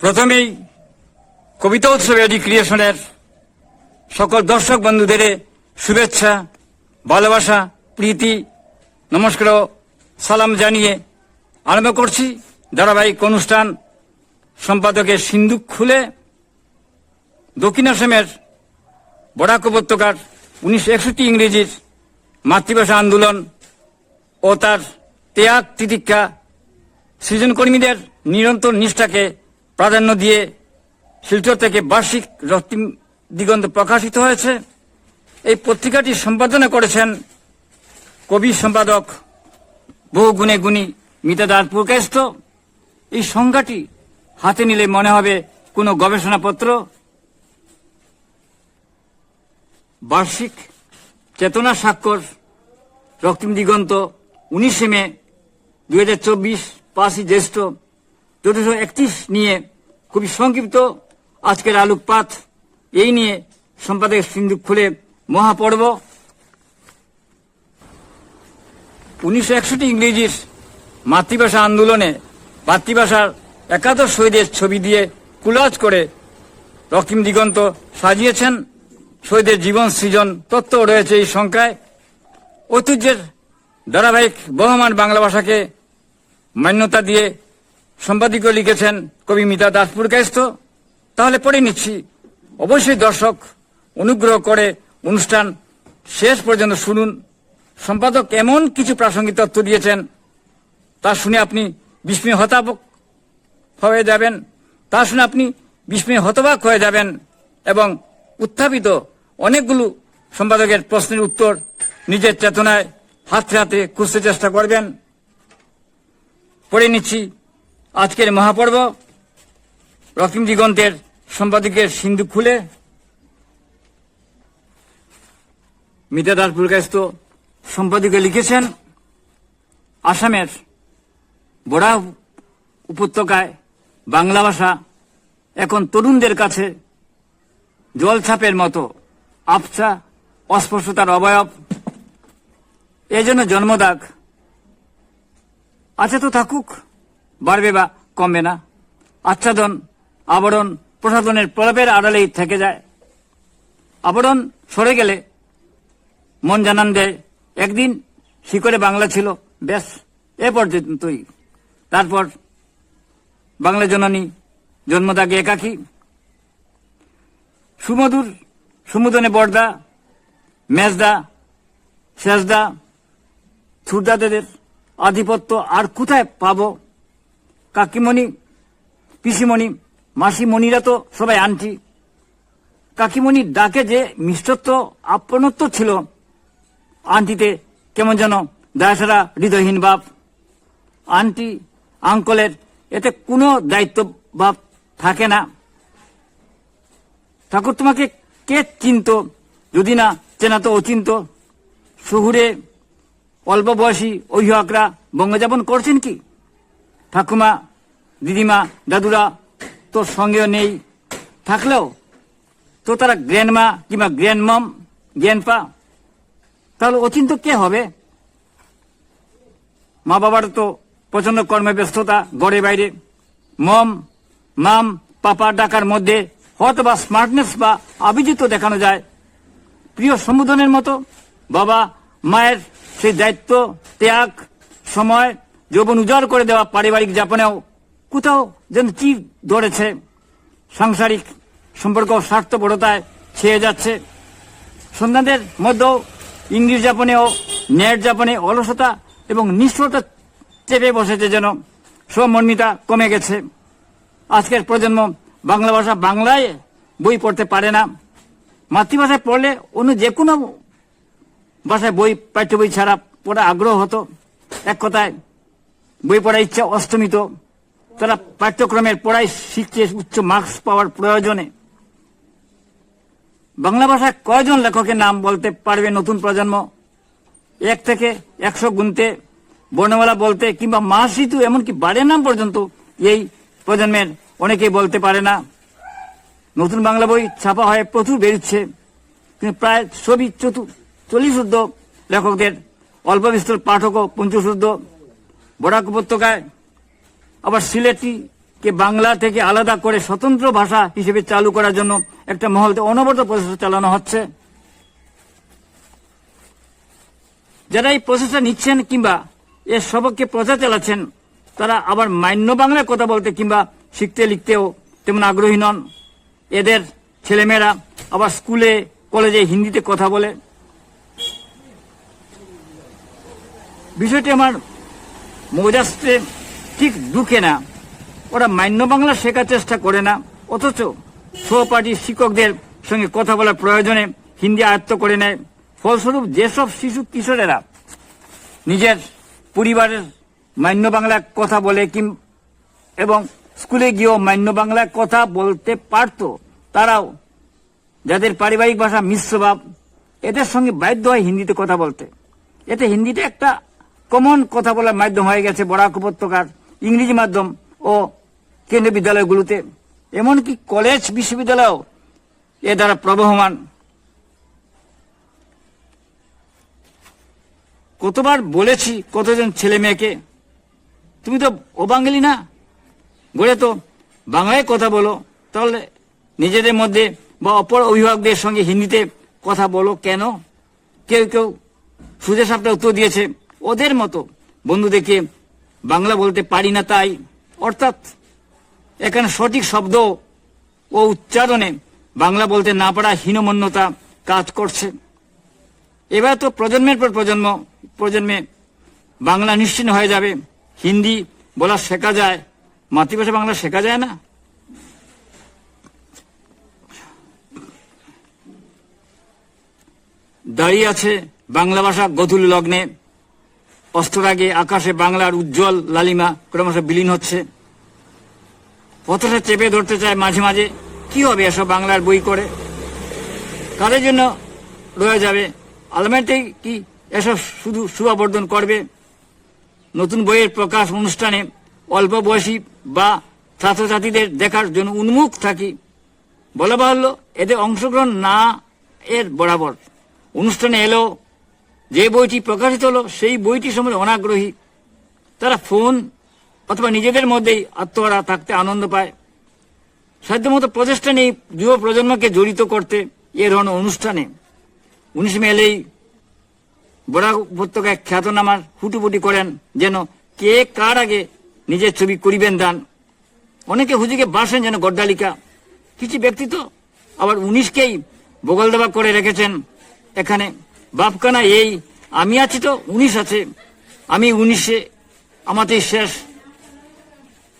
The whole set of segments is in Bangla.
প্রথমেই কবিতা উৎসব এডি ক্রিয়েশনের সকল দর্শক বন্ধুদের শুভেচ্ছা, ভালোবাসা, প্রীতি, নমস্কার সালাম জানিয়ে আরম্ভ করছি ধারাবাহিক অনুষ্ঠান সম্পাদকের সিন্ধুক খুলে দক্ষিণ আসামের বরাক উপত্যকার উনিশশো একষট্টি ইংরেজির মাতৃভাষা আন্দোলন ও তার ত্যাগ তিতিক্ষা সৃজনকর্মীদের নিরন্তর নিষ্ঠাকে প্রাধান্য দিয়ে শিলচর থেকে বার্ষিক রক্তিম দিগন্ত প্রকাশিত হয়েছে। এই পত্রিকাটি সম্পাদনা করেছেন কবি সম্পাদক বহু গুণে গুণী মিতাদার পুরকায়স্থ এই সংজ্ঞাটি হাতে নিলে মনে হবে কোনো গবেষণাপত্র। বার্ষিক চেতনা স্বাক্ষর রক্তিম দিগন্ত উনিশে মে দুই হাজার চব্বিশ, পাঁচই জ্যেষ্ঠ চোদ্দশো একত্রিশ নিয়ে খুবই সংক্ষিপ্ত আজকের আলোকপাত, এই নিয়ে সম্পাদক সিন্ধু খুলে মহাপর্ব। উনিশশো একষট্টি ইংরেজির মাতৃভাষা আন্দোলনে মাতৃভাষার একাদশ শহীদের ছবি দিয়ে কুলাজ করে রক্তিম দিগন্ত সাজিয়েছেন। শহীদের জীবন সৃজন তত্ত্ব রয়েছে এই সংখ্যায়। ঐতিহ্যের ধারাবাহিক বহমান বাংলা ভাষাকে মান্যতা দিয়ে সম্পাদকীয় লিখেছেন কবি মিতা দাসপুর কায়স্থ তাহলে পড়ে নিচ্ছি। অবশ্যই দর্শক অনুগ্রহ করে অনুষ্ঠান শেষ পর্যন্ত শুনুন। সম্পাদক এমন কিছু প্রাসঙ্গিক তথ্য দিয়েছেন, তা শুনে আপনি বিস্ময় হতাবক হয়ে যাবেন। তা শুনে আপনি বিস্ময় হতবাক হয়ে যাবেন এবং উত্থাপিত অনেকগুলো সম্পাদকের প্রশ্নের উত্তর নিজের চেতনায় হাতে হাতে খুঁজতে চেষ্টা করবেন। পড়ে নিচ্ছি আজকের মহাপর্ব রকিম দিগন্তের সম্পাদকের সিন্ধু খুলে। মিতাদার পুরকাস্ত সম্পাদকে লিখেছেন আসামের বড়া উপত্যকায় বাংলা ভাষা এখন তরুণদের কাছে জলছাপের মতো আবছা অস্পষ্টতার অবয়ব। এজন্য জন্মদাগ। আছে তো থাকুক। বাড়বে বা কমবে না। আচ্ছাদন, আবরণ, প্রসাধনের প্রলাপের আড়ালেই থেকে যায়। আবরণ সরে গেলে মন জানান দেয়, একদিন শিকড়ে বাংলা ছিল, ব্যাস, এ পর্যন্তই। তারপর বাংলা জননী, জন্মদাগে একাকী। সুমধুর সুমুদনে বর্দা, মেজদা শেষদা ছুরদাদের আধিপত্য আর কোথায় পাবো? কাকিমণি, পিসিমণি, মাসিমণিরা তো সবাই আনটি। কাকিমণির ডাকে যে মিষ্টত্ব, আপনত্ব ছিল। আন্টিতে কেমন যেন দায়সারা হৃদয়হীন ভাব। আন্টি, আঙ্কলের এতে কোনো দায়িত্ব বাপ থাকে না। ঠাকুর তোমাকে কে চিনত? যদি না চেনা তো অচিন্ত। শহুরে অল্প বয়সী অভিভাবকরা বঙ্গযাপন করছেন কি? ঠাকুমা দিদিমা, দাদুরা, তোর সঙ্গেও নেই। থাকলেও তো তারা গ্র্যান্ডমা কিংবা গ্র্যান্ডমম, গ্র্যান্ডপা, তাহলে অচিন্ত কে হবে? মা বাবার তো প্রচণ্ড কর্মে ব্যস্ততা গড়ে বাইরে। মম, মাম, পাপা ডাকার মধ্যে হয়তো বা স্মার্টনেস বা অভিজিত দেখানো যায়। প্রিয় সম্বোধনের মতো বাবা, মায়ের সেই দায়িত্ব, ত্যাগ, সময়, যৌবন উজাড় করে দেওয়া পারিবারিক যাপনেও কোথাও যেন চির ধরেছে? সাংসারিক সম্পর্ক স্বার্থপরতায় ছেয়ে যাচ্ছে। সন্তানদের মধ্যেও ইংলিশ যাপনেও নেট যাপনে অলসতা এবং নিষ্ঠতা চেপে বসেছে যেন সমন্বিতা কমে গেছে। আজকের প্রজন্ম বাংলা ভাষা বাংলায় বই পড়তে পারে না। মাতৃভাষায় পড়লে অন্য যে কোনো ভাষায় বই পাঠ্য বই ছাড়া পড়া আগ্রহ হতো। এক কথায়, বই পড়ার ইচ্ছা অস্তমিত তারা পাঠ্যক্রমের পড়াই শিখছে উচ্চ মার্কস পাওয়ার প্রয়োজনে। বাংলা ভাষায় কয়জন লেখকের নাম বলতে পারবে নতুন প্রজন্ম? এক থেকে একশো গুনতে বর্ণমালা বলতে কিংবা মাস ঋতু এমনকি বাড়ির নাম পর্যন্ত এই প্রজন্মের অনেকেই বলতে পারে না। নতুন বাংলা বই ছাপা হয়ে প্রচুর বেরোচ্ছে। কিন্তু প্রায় ছবি চতু চল্লিশ লেখকদের, অল্প বিস্তর পাঠক ও পঞ্চশুদ্ধ বরাক উপত্যকায় আবার সিলেটি কে বাংলা থেকে আলাদা করে স্বতন্ত্র ভাষা হিসেবে চালু করার জন্য একটা মহলতে অনবরত প্রচেষ্টা চালানো হচ্ছে। যারা এই প্রচেষ্টা নিচ্ছেন কিংবা এর সবককে প্রচার চালাচ্ছেন, তারা আবার মান্য বাংলায় কথা বলতে কিংবা শিখতে লিখতেও তেমন আগ্রহী নন। এদের ছেলেমেয়েরা আবার স্কুলে, কলেজে হিন্দিতে কথা বলে। বিষয়টি আমার মজাস্তে ঠিক দুঃখে না। ওরা মান্য বাংলা শেখার চেষ্টা করে না। অথচ সহপাঠী শিক্ষকদের সঙ্গে কথা বলার প্রয়োজনে হিন্দি আয়ত্ত করে নেয়। ফলস্বরূপ যেসব শিশু কিশোরেরা নিজের পরিবারের মান্য বাংলায় কথা বলে কিম এবং স্কুলে গিয়েও মান্য বাংলায় কথা বলতে পারত, তারাও যাদের পারিবারিক ভাষা মিশ্রভাব, এদের সঙ্গে বাধ্য হয় হিন্দিতে কথা বলতে। এতে হিন্দিটা একটা কমন কথা বলার মাধ্যম হয়ে গেছে বরাক উপত্যকার ইংরেজি মাধ্যম ও কেন্দ্রীয় বিদ্যালয়গুলোতে, এমনকি কলেজ, বিশ্ববিদ্যালয়েও এ দ্বারা প্রবহমান। কতবার বলেছি কতজন ছেলে মেয়েকে, তুমি তো ও বাঙালি না? গড়ে তো বাংলায় কথা বলো, তাহলে নিজেদের মধ্যে বা অপর অভিভাবকদের সঙ্গে হিন্দিতে কথা বলো কেন? কেউ কেউ সুজে সাপটা উত্তর দিয়েছে, ওদের মতো বন্ধুদেরকে বাংলা বলতে পারি না তাই। অর্থাৎ এখানে সঠিক শব্দ ও উচ্চারণে বাংলা বলতে না পারা হীনমন্যতা কাজ করছে। এবার তো প্রজন্মের পর প্রজন্ম, প্রজন্মে বাংলা নিশ্চিন্ন হয়ে যাবে। হিন্দি বলা শেখা যায়, মাতৃভাষা বাংলা শেখা যায় না? দাঁড়িয়ে আছে বাংলা ভাষা গধুল লগ্নে। অস্তরাগে আকাশে বাংলার উজ্জ্বল লালিমা ক্রমশ বিলীন হচ্ছে। পথটা চেপে ধরতে চায় মাঝে মাঝে, কি হবে এসব বাংলার বই করে? কাদের জন্য রয়ে যাবে? আলমারিতেই কি এসব শুধু শুভাবর্ধন করবে? নতুন বইয়ের প্রকাশ অনুষ্ঠানে অল্প বয়সী বা ছাত্রছাত্রীদের দেখার জন্য উন্মুখ থাকি। বলা বাহুল্য এদের অংশগ্রহণ না এর বরাবর। অনুষ্ঠানে এলো যে বইটি প্রকাশিত হলো, সেই বইটি সম্বন্ধে অনাগ্রহী। তারা ফোন অথবা নিজেদের মধ্যেই আত্মহারা থাকতে আনন্দ পায়। সাধ্যমতো প্রচেষ্টা নেই যুব প্রজন্মকে জড়িত করতে এ ধরনের অনুষ্ঠানে। উনিশ মে এলেই বরাক উপত্যকায় খ্যাতনামার হুটুপুটি করেন যেন কে কার আগে নিজের ছবি করিবেন দান। অনেকে হুজুকে বাসেন যেন গড্ডালিকা কিছু ব্যক্তি তো আবার উনিশকেই বগল দেবা করে রেখেছেন। এখানে বাপকানা এই, আমি আছি তো, উনিশ আছে। আমি উনিশে আমাতেই শেষ।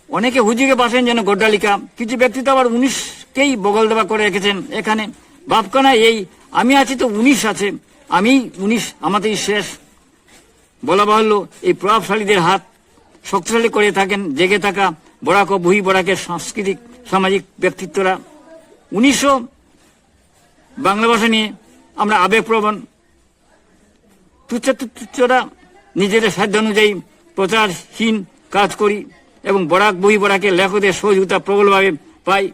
অনেকে হুজুকে বাসেন যেন গড্ডালিকা। কিছু ব্যক্তি তো আবার উনিশকেই বগল দেবা করে রেখেছেন এখানে। বাপকানা এই, আমি আছি তো, উনিশ আছে। আমি উনিশ আমাতেই শেষ। বলা বাহুল্য, এই প্রভাবশালীদের হাত শক্তিশালী করে থাকেন, জেগে থাকা বরাক ও বহি বরাকের সাংস্কৃতিক, সামাজিক ব্যক্তিত্বরা। উনিশশো বাংলা ভাষা নিয়ে আমরা আবেগপ্রবণ তুচ্ছরা নিজেদের সাধ্য অনুযায়ী প্রচারহীন কাজ করি এবং বরাক বহি বরাকের লেখকদের সহযোগিতা প্রবলভাবে পাই।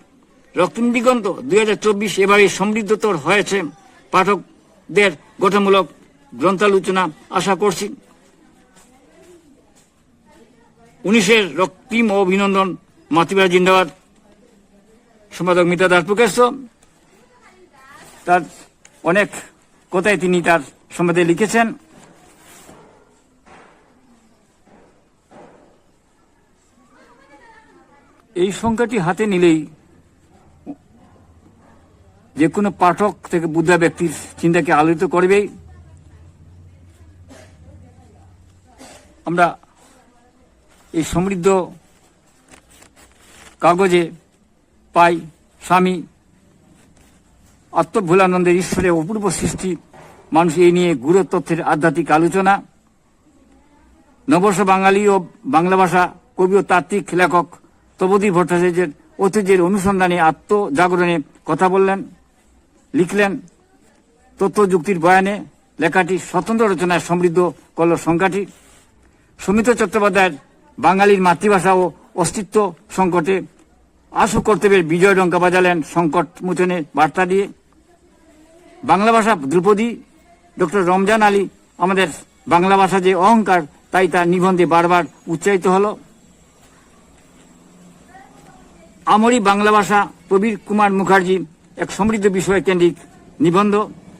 রক্তিম দিগন্ত দুই হাজার চব্বিশ এভাবে সমৃদ্ধতর হয়েছে পাঠকদের গঠনমূলক গ্রন্থালোচনা আশা করছি। উনিশের রক্তিম অভিনন্দন মাতৃভাষা জিন্দাবাদ। সম্পাদক মিতা দাস প্রকাশ তার অনেক কথাই তিনি তার সম্বন্ধে লিখেছেন। এই সংখ্যাটি হাতে নিলেই যে কোনো পাঠক থেকে বুদ্ধা ব্যক্তির চিন্তাকে আলোচিত করবেই। আমরা এই সমৃদ্ধ কাগজে পাই স্বামী আত্মভুলানন্দের ঈশ্বরের অপূর্ব সৃষ্টি মানুষ এই নিয়ে গুরু তথ্যের আধ্যাত্মিক আলোচনা। নবর্ষ বাঙালি ও বাংলা ভাষা কবি ও তাত্ত্বিক লেখক তবদী ভট্টাচার্যের ঐতিহ্যের অনুসন্ধানে আত্মজাগরণে কথা বললেন, লিখলেন, তথ্য যুক্তির বয়ানে লেখাটি স্বতন্ত্র রচনায় সমৃদ্ধ করল সংখ্যাটি। সুমিত চট্টোপাধ্যায়ের বাঙালির মাতৃভাষা ও অস্তিত্ব সংকটে আশু কর্তব্যের বিজয় ডঙ্কা বাজালেন সংকট মোচনে বার্তা দিয়ে। বাংলা ভাষা ধ্রুপদী ডক্টর রমজান আলী, আমাদের বাংলা ভাষা যে অহংকার, তাই তার নিবন্ধে বারবার উচ্চারিত হলো। আমরি বাংলা ভাষা, প্রবীর কুমার মুখার্জি এক সমৃদ্ধ বিষয় কেন্দ্রিক নিবন্ধ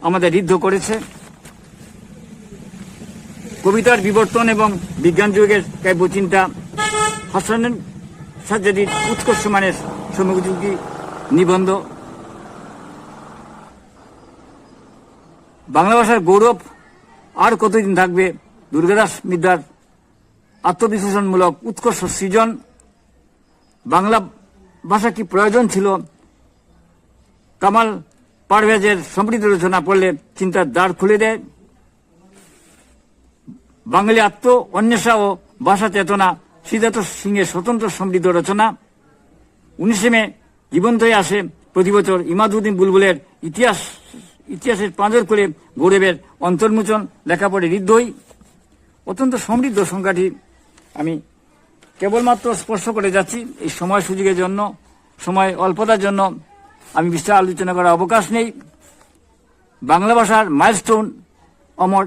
আমাদের ঋদ্ধ করেছে। কবিতার বিবর্তন এবং বিজ্ঞান যুগের কাব্যচিন্তা হাসানের সাজ্জাদির উৎকর্ষ মানের সমযোগী নিবন্ধ বাংলা ভাষার গৌরব আর কতদিন থাকবে? দুর্গাদাস মিদ্যার আত্মবিশ্লেষণমূলক উৎকর্ষ সৃজন। বাংলা ভাষা কি প্রয়োজন ছিল? কামাল পারভেজের সমৃদ্ধ রচনা পড়লে চিন্তার দ্বার খুলে দেয়। বাঙালি আত্ম অন্বেষা ও ভাষা চেতনা সিদ্ধার্থ সিংহের স্বতন্ত্র সমৃদ্ধ রচনা। উনিশে মে জীবন্ত আসে প্রতি বছর ইমাদুদ্দিন বুলবুলের ইতিহাস ইতিহাসের পাঁজর করে গৌরবের অন্তর্মোচন, লেখাপড়ে হৃদয়, অত্যন্ত সমৃদ্ধ সংখ্যাটি আমি কেবলমাত্র স্পর্শ করে যাচ্ছি এই সময় সুযোগের জন্য, সময় অল্পতার জন্য। আমি বিস্তার আলোচনা করার অবকাশ নেই। বাংলা ভাষার মাইলস্টোন অমর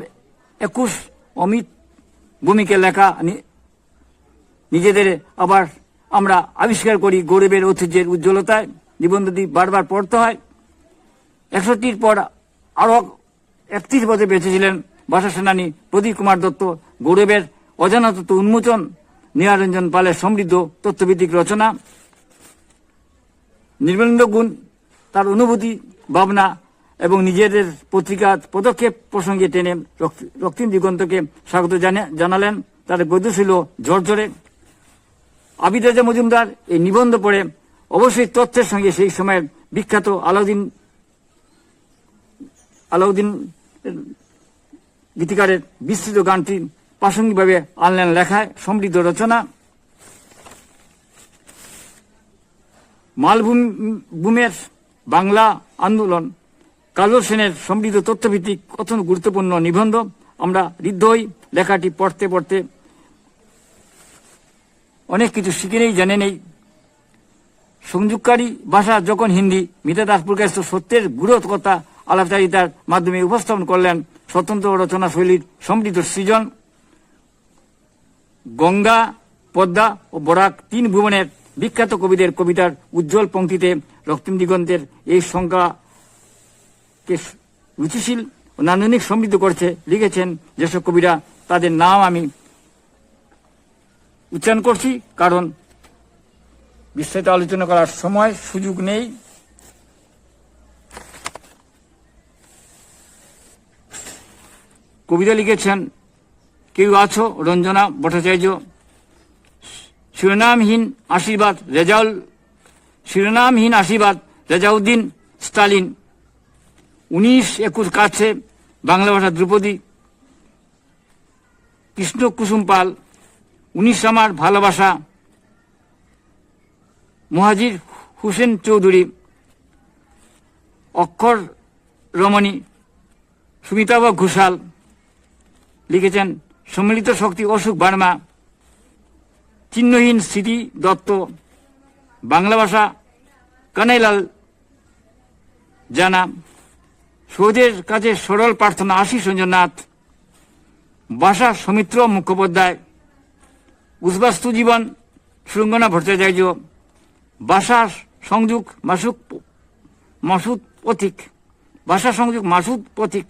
একুশ অমিত ভূমিকে লেখা নিজেদের আবার আমরা আবিষ্কার করি গৌরবের ঐতিহ্যের উজ্জ্বলতায়। নিবন্ধটি বারবার পড়তে হয়। একষট্টির পর আরও একত্রিশ বছর বেঁচে ছিলেন ভাষা সেনানী প্রদীপ কুমার দত্ত, গৌরবের অজানা তত্ত্ব উন্মোচন নিহারঞ্জন পালের সমৃদ্ধ তথ্যভিত্তিক রচনা, নির্মলেন্দ্র গুণ তার অনুভূতি, ভাবনা এবং নিজেদের পত্রিকা পদক্ষেপ প্রসঙ্গে টেনে রক্ত- রক্তিম দিগন্তকে স্বাগত জানে- জানালেন তার গদ্য ছিল ঝরঝরে। আবিদ রাজা মজুমদার এই নিবন্ধ পড়ে অবশ্যই তথ্যের সঙ্গে সেই সময়ের বিখ্যাত আলাউদ্দিন আলাউদ্দিন গীতিকারের বিস্তৃত গানটি প্রাসঙ্গিকভাবে আনলেন লেখায় সমৃদ্ধ রচনা। মালভূমের বাংলা আন্দোলন কাজল সেনের সমৃদ্ধ তথ্যভিত্তিক অত্যন্ত গুরুত্বপূর্ণ নিবন্ধ। আমরা হই, লেখাটি পড়তে পড়তে অনেক কিছু শিখে নেই, জেনে নেই। সংযোগকারী ভাষা যখন হিন্দি, মিতা দাস প্রকাশিত সত্যের কথা আলাপচারিতার মাধ্যমে উপস্থাপন করলেন স্বতন্ত্র রচনা শৈলীর সমৃদ্ধ সৃজন। গঙ্গা, পদ্মা ও বরাক তিন ভুবনের বিখ্যাত কবিদের কবিতার উজ্জ্বল পঙ্ক্তিতে রক্তিম দিগন্তের এই সংখ্যাকে রুচিশীল ও নান্দনিক সমৃদ্ধ করছে, লিখেছেন যেসব কবিরা তাদের নাম আমি উচ্চারণ করছি, কারণ বিস্তারিত আলোচনা করার সময় সুযোগ নেই। কবিতা লিখেছেন। কেউ আছো? রঞ্জনা ভট্টাচার্য। শিরোনামহীন আশীর্বাদ রেজাউল শিরোনামহীন আশীর্বাদ রেজাউদ্দিন স্টালিন। উনিশ একুশ কাছে বাংলা ভাষা দ্রৌপদী। কৃষ্ণ কুসুম পাল। উনিশ আমার ভালোবাসা। মহাজির হুসেন চৌধুরী। অক্ষর রমণী। সুমিতাভ ঘোষাল। লিখেছেন সম্মিলিত শক্তি অশোক বার্মা, চিহ্নহীন স্মৃতি দত্ত, বাংলা ভাষা কানাইলাল জানা সৌদের কাছে সরল প্রার্থনা আশিস রঞ্জননাথ, ভাষা সৌমিত্র মুখোপাধ্যায়, উদ্বাস্তু জীবন শৃঙ্গনা ভট্টাচার্য, ভাষা সংযোগ মাসুক মাসুদ পথিক ভাষা সংযোগ মাসুদ পথিক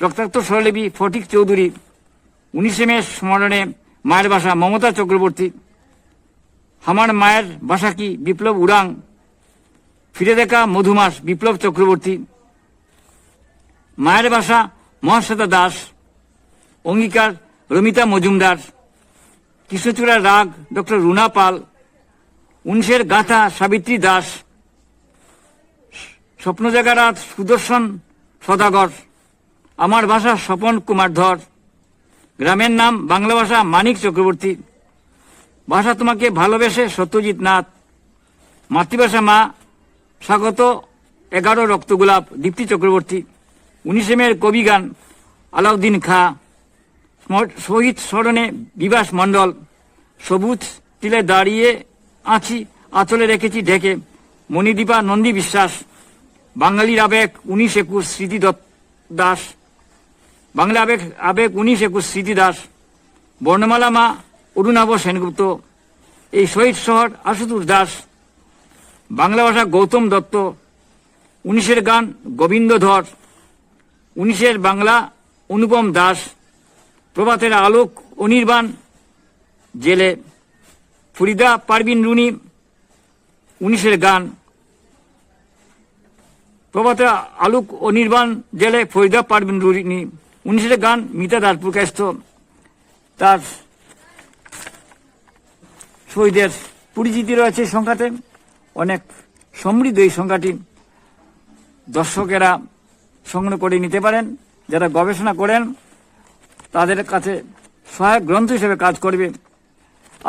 রক্তাক্ত স্বরলিপি ফটিক চৌধুরী, উনিশে মে স্মরণে মায়ের ভাষা মমতা চক্রবর্তী, আমার মায়ের ভাষা কি বিপ্লব উড়াং, ফিরে দেখা মধুমাস বিপ্লব চক্রবর্তী, মায়ের ভাষা মহাশ্বেতা দাস, অঙ্গীকার রমিতা মজুমদার কৃষ্ণচূড়ার রাগ ডক্টর রুনা পাল, উনিশের গাথা সাবিত্রী দাস স্বপ্নজাগারাত সুদর্শন সদাগর। আমার ভাষা স্বপন কুমার ধর। গ্রামের নাম বাংলা ভাষা মানিক চক্রবর্তী। ভাষা তোমাকে ভালোবেসে সত্যজিৎ নাথ। মাতৃভাষা মা, স্বাগত এগারো রক্তগোলাপ, দীপ্তি চক্রবর্তী। উনিশে মেয়ের কবি গান, আলাউদ্দিন খা। শহীদ স্মরণে বিবাস মণ্ডল। সবুজ তিলে দাঁড়িয়ে আছি আঁচলে রেখেছি ঢেকে। মণিদীপা নন্দী বিশ্বাস। বাঙালির আবেগ উনিশ একুশ স্মৃতি দত্ত- দাস। বাংলা আবেগ আবেগ উনিশ একুশ স্মৃতি দাস, বর্ণমালা মা অরুণাভ সেনগুপ্ত, এই শহীদ শহর আশুতোষ দাস, বাংলা ভাষা গৌতম দত্ত, উনিশের গান গোবিন্দ ধর, উনিশের বাংলা অনুপম দাস, প্রভাতের আলোক অনির্বাণ, জেলে ফরিদা পারবিন রুনি, উনিশের গান, প্রভাতের আলোক অনির্বাণ, জেলে ফরিদা পারবিন রুনি উনিশের গান মিতা দাস প্রকাশিত তার শহীদের পরিচিতি রয়েছে সংখ্যাতে। অনেক সমৃদ্ধ এই সংখ্যাটি দর্শকেরা সংগ্রহ করে নিতে পারেন, যারা গবেষণা করেন, তাদের কাছে সহায়ক গ্রন্থ হিসেবে কাজ করবে।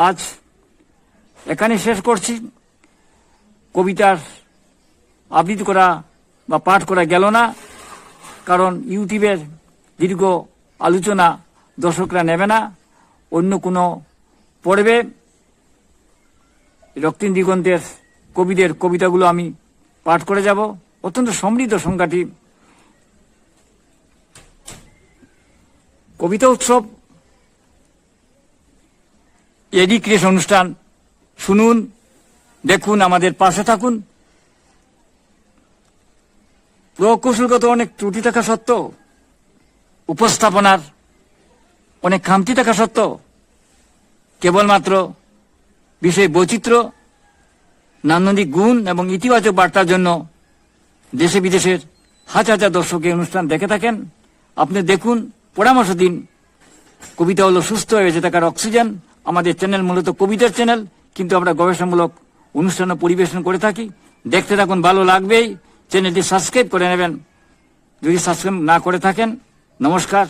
আজ এখানে শেষ করছি। কবিতার আবৃত্তি করা বা পাঠ করা গেল না, কারণ ইউটিউবের দীর্ঘ আলোচনা দর্শকরা নেবে না, অন্য কোনো পড়বে। রক্তিম দিগন্তের কবিদের কবিতাগুলো আমি পাঠ করে যাব। অত্যন্ত সমৃদ্ধ সংখ্যাটি। কবিতা উৎসব, এডি ক্রিয়েশন অনুষ্ঠান, শুনুন, দেখুন, আমাদের পাশে থাকুন। প্রকৌশলগত অনেক ত্রুটি থাকা সত্ত্বেও উপস্থাপনার অনেক খামতি থাকা সত্ত্বেও কেবলমাত্র বিষয় বৈচিত্র্য, নান্দনিক গুণ এবং ইতিবাচক বার্তার জন্য দেশে বিদেশের হাজার হাজার দর্শক এই অনুষ্ঠান দেখে থাকেন। আপনি দেখুন, পরামর্শ দিন। কবিতা হলো সুস্থ হয়ে বেঁচে থাকার অক্সিজেন। আমাদের চ্যানেল মূলত কবিতার চ্যানেল, কিন্তু আমরা গবেষণামূলক অনুষ্ঠান পরিবেশন করে থাকি। দেখতে থাকুন, ভালো লাগবেই। চ্যানেলটি সাবস্ক্রাইব করে নেবেন। যদি সাবস্ক্রাইব না করে থাকেন নমস্কার